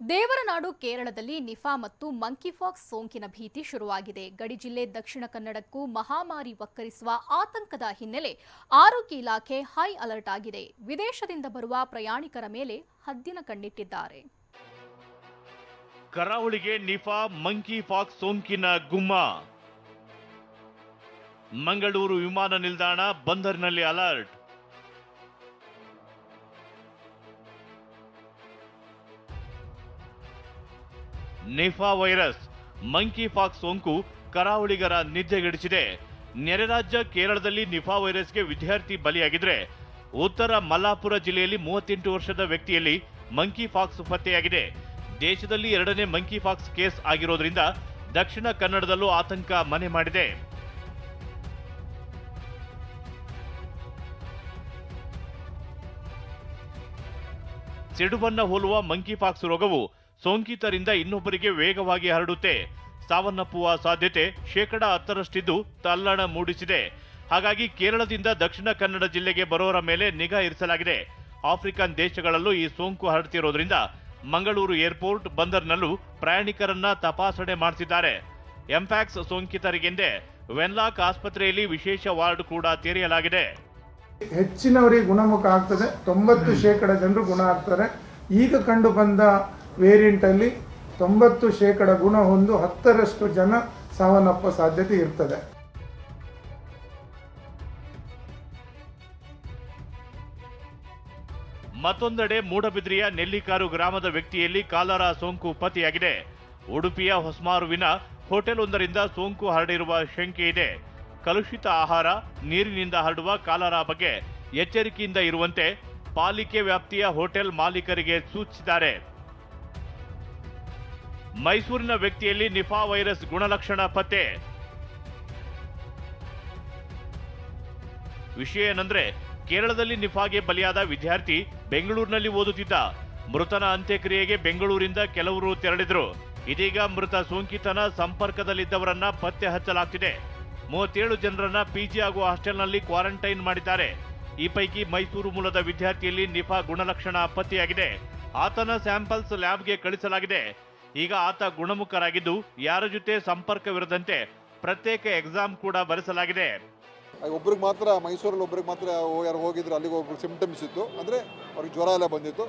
ದೇವರನಾಡು ಕೇರಳದಲ್ಲಿ ನಿಫಾ ಮತ್ತು ಮಂಕಿಫಾಕ್ಸ್ ಸೋಂಕಿನ ಭೀತಿ ಶುರುವಾಗಿದೆ. ಗಡಿ ಜಿಲ್ಲೆ ದಕ್ಷಿಣ ಕನ್ನಡಕ್ಕೂ ಮಹಾಮಾರಿ ವಕ್ಕರಿಸುವ ಆತಂಕದ ಹಿನ್ನೆಲೆ ಆರೋಗ್ಯ ಇಲಾಖೆ ಹೈ ಅಲರ್ಟ್ ಆಗಿದೆ. ವಿದೇಶದಿಂದ ಬರುವ ಪ್ರಯಾಣಿಕರ ಮೇಲೆ ಹದ್ದಿನ ಕಣ್ಣಿಟ್ಟಿದ್ದಾರೆ. ಕರಾವಳಿಗೆ ನಿಫಾ ಮಂಕಿ ಫಾಕ್ಸ್ ಸೋಂಕಿನ ಗುಮ್ಮ. ಮಂಗಳೂರು ವಿಮಾನ ನಿಲ್ದಾಣ ಬಂದರಿನಲ್ಲಿ alert. Nipah virus monkeypox ಸೋಂಕು ಕರಾವಳಿಗರ ನಿದ್ದೆಗೆಡಿಸಿದೆ. ನೆರೆ ರಾಜ್ಯ ಕೇರಳದಲ್ಲಿ ನಿಫಾ ವೈರಸ್ಗೆ ವಿದ್ಯಾರ್ಥಿ ಬಲಿಯಾಗಿದ್ರೆ, ಉತ್ತರ ಮಲ್ಲಾಪುರ ಜಿಲ್ಲೆಯಲ್ಲಿ ಮೂವತ್ತೆಂಟು ವರ್ಷದ ವ್ಯಕ್ತಿಯಲ್ಲಿ ಮಂಕಿ ಫಾಕ್ಸ್ ಪತ್ತೆಯಾಗಿದೆ. ದೇಶದಲ್ಲಿ ಎರಡನೇ ಮಂಕಿ ಫಾಕ್ಸ್ ಕೇಸ್ ಆಗಿರೋದ್ರಿಂದ ದಕ್ಷಿಣ ಕನ್ನಡದಲ್ಲೂ ಆತಂಕ ಮನೆ ಮಾಡಿದೆ. ಸಿಡುಬನ್ನ ಹೋಲುವ ಮಂಕಿ ಫಾಕ್ಸ್ ರೋಗವು ಸೋಂಕಿತರಿಂದ ಇನ್ನೊಬ್ಬರಿಗೆ ವೇಗವಾಗಿ ಹರಡುತ್ತೆ. ಸಾವನ್ನಪ್ಪುವ ಸಾಧ್ಯತೆ ಶೇಕಡ ಹತ್ತರಷ್ಟಿದ್ದು ತಲ್ಲಣ ಮೂಡಿಸಿದೆ. ಹಾಗಾಗಿ ಕೇರಳದಿಂದ ದಕ್ಷಿಣ ಕನ್ನಡ ಜಿಲ್ಲೆಗೆ ಬರೋರ ಮೇಲೆ ನಿಗಾ ಇರಿಸಲಾಗಿದೆ. ಆಫ್ರಿಕನ್ ದೇಶಗಳಲ್ಲೂ ಈ ಸೋಂಕು ಹರಡ್ತಿರೋದ್ರಿಂದ ಮಂಗಳೂರು ಏರ್ಪೋರ್ಟ್ ಬಂದರ್ನಲ್ಲೂ ಪ್ರಯಾಣಿಕರನ್ನ ತಪಾಸಣೆ ಮಾಡಿಸಿದ್ದಾರೆ ಎಂಫ್ಯಾಕ್ಸ್ ಸೋಂಕಿತರಿಗೆಂದೇ ವೆನ್ಲಾಕ್ ಆಸ್ಪತ್ರೆಯಲ್ಲಿ ವಿಶೇಷ ವಾರ್ಡ್ ಕೂಡ ತೆರೆಯಲಾಗಿದೆ. ಹೆಚ್ಚಿನವರಿಗೆ ಗುಣಮುಖ ಆಗ್ತದೆ. ತೊಂಬತ್ತು ಶೇಕಡ ಜನರು ಗುಣ ಆಗ್ತಾರೆ. ಈಗ ಕಂಡು ಬಂದ ವೇರಿಯಂಟಲ್ಲಿ ತೊಂಬತ್ತು ಶೇಕಡ ಗುಣ ಹೊಂದು ಹತ್ತರಷ್ಟು ಜನ ಸಾವನ್ನಪ್ಪ ಸಾಧ್ಯತೆ ಇರ್ತದೆ. ಮತ್ತೊಂದೆಡೆ ಮೂಡಬಿದ್ರಿಯ ನೆಲ್ಲಿಕಾರು ಗ್ರಾಮದ ವ್ಯಕ್ತಿಯಲ್ಲಿ ಕಾಲರ ಸೋಂಕು ಪತ್ತೆಯಾಗಿದೆ. ಉಡುಪಿಯ ಹೊಸ್ಮಾರುವಿನ ಹೋಟೆಲ್ ಒಂದರಿಂದ ಸೋಂಕು ಹರಡಿರುವ ಶಂಕೆ ಇದೆ. ಕಲುಷಿತ ಆಹಾರ, ನೀರಿನಿಂದ ಹರಡುವ ಕಾಲರ ಬಗ್ಗೆ ಎಚ್ಚರಿಕೆಯಿಂದ ಇರುವಂತೆ ಪಾಲಿಕೆ ವ್ಯಾಪ್ತಿಯ ಹೋಟೆಲ್ ಮಾಲೀಕರಿಗೆ ಸೂಚಿಸಿದ್ದಾರೆ. ಮೈಸೂರಿನ ವ್ಯಕ್ತಿಯಲ್ಲಿ ನಿಫಾ ವೈರಸ್ ಗುಣಲಕ್ಷಣ ಪತ್ತೆ. ವಿಷಯ ಏನಂದ್ರೆ, ಕೇರಳದಲ್ಲಿ ನಿಫಾಗೆ ಬಲಿಯಾದ ವಿದ್ಯಾರ್ಥಿ ಬೆಂಗಳೂರಿನಲ್ಲಿ ಓದುತ್ತಿದ್ದ. ಮೃತನ ಅಂತ್ಯಕ್ರಿಯೆಗೆ ಬೆಂಗಳೂರಿಂದ ಕೆಲವರು ತೆರಳಿದ್ರು. ಇದೀಗ ಮೃತ ಸೋಂಕಿತನ ಸಂಪರ್ಕದಲ್ಲಿದ್ದವರನ್ನ ಪತ್ತೆ ಹಚ್ಚಲಾಗ್ತಿದೆ. ಮೂವತ್ತೇಳು ಜನರನ್ನ ಪಿಜಿ ಹಾಗೂ ಹಾಸ್ಟೆಲ್ನಲ್ಲಿ ಕ್ವಾರಂಟೈನ್ ಮಾಡಿದ್ದಾರೆ. ಈ ಪೈಕಿ ಮೈಸೂರು ಮೂಲದ ವಿದ್ಯಾರ್ಥಿಯಲ್ಲಿ ನಿಫಾ ಗುಣಲಕ್ಷಣ ಪತ್ತೆಯಾಗಿದೆ. ಆತನ ಸ್ಯಾಂಪಲ್ಸ್ ಲ್ಯಾಬ್ಗೆ ಕಳಿಸಲಾಗಿದೆ. ಈಗ ಆತ ಗುಣಮುಖರಾಗಿದ್ದು ಯಾರ ಜೊತೆ ಸಂಪರ್ಕವಿರದಂತೆ ಪ್ರತ್ಯೇಕ ಎಕ್ಸಾಮ್ ಕೂಡ ಬರೆಸಲಾಗಿದೆ. ಒಬ್ರಿಗೆ ಮಾತ್ರ ಮೈಸೂರಲ್ಲಿ ಒಬ್ರಿಗೆ ಮಾತ್ರ ಯಾರು ಹೋಗಿದ್ರು ಅಲ್ಲಿಗೆ ಒಬ್ರಿಗೆ ಸಿಂಪ್ಟಮ್ಸ್ ಇತ್ತು. ಅಂದರೆ ಅವ್ರಿಗೆ ಜ್ವರ ಎಲ್ಲ ಬಂದಿತ್ತು.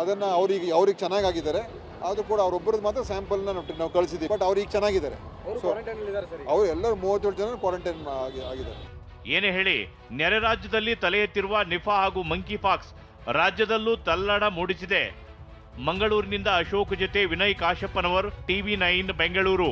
ಅದನ್ನು ಅವ್ರಿಗೆ ಅವ್ರಿಗೆ ಚೆನ್ನಾಗಿದ್ದಾರೆ ಆದರೂ ಕೂಡ ಅವ್ರೊಬ್ಬರದ್ದು ಮಾತ್ರ ಸ್ಯಾಂಪಲ್ನ ನಾವು ನಾವು ಕಳಿಸಿದ್ದೀವಿ. ಬಟ್ ಅವ್ರಿಗೆ ಚೆನ್ನಾಗಿದ್ದಾರೆ. ಸೊ ಅವರು ಎಲ್ಲರೂ ಮೂವತ್ತೇಳು ಜನ ಕ್ವಾರಂಟೈನ್ ಆಗಿ ಆಗಿದ್ದಾರೆ. ಏನೇ ಹೇಳಿ ನೆರೆ ರಾಜ್ಯದಲ್ಲಿ ತಲೆ ಎತ್ತಿರುವ ನಿಫಾ ಹಾಗೂ ಮಂಕಿ ಫಾಕ್ಸ್ ರಾಜ್ಯದಲ್ಲೂ ತಲ್ಲಣ ಮೂಡಿಸಿದೆ. ಮಂಗಳೂರಿನಿಂದ ಅಶೋಕ್ ಜೊತೆ ವಿನಯ್ ಕಾಶಪ್ಪನವರ್ ಟಿವಿ ನೈನ್ ಬೆಂಗಳೂರು.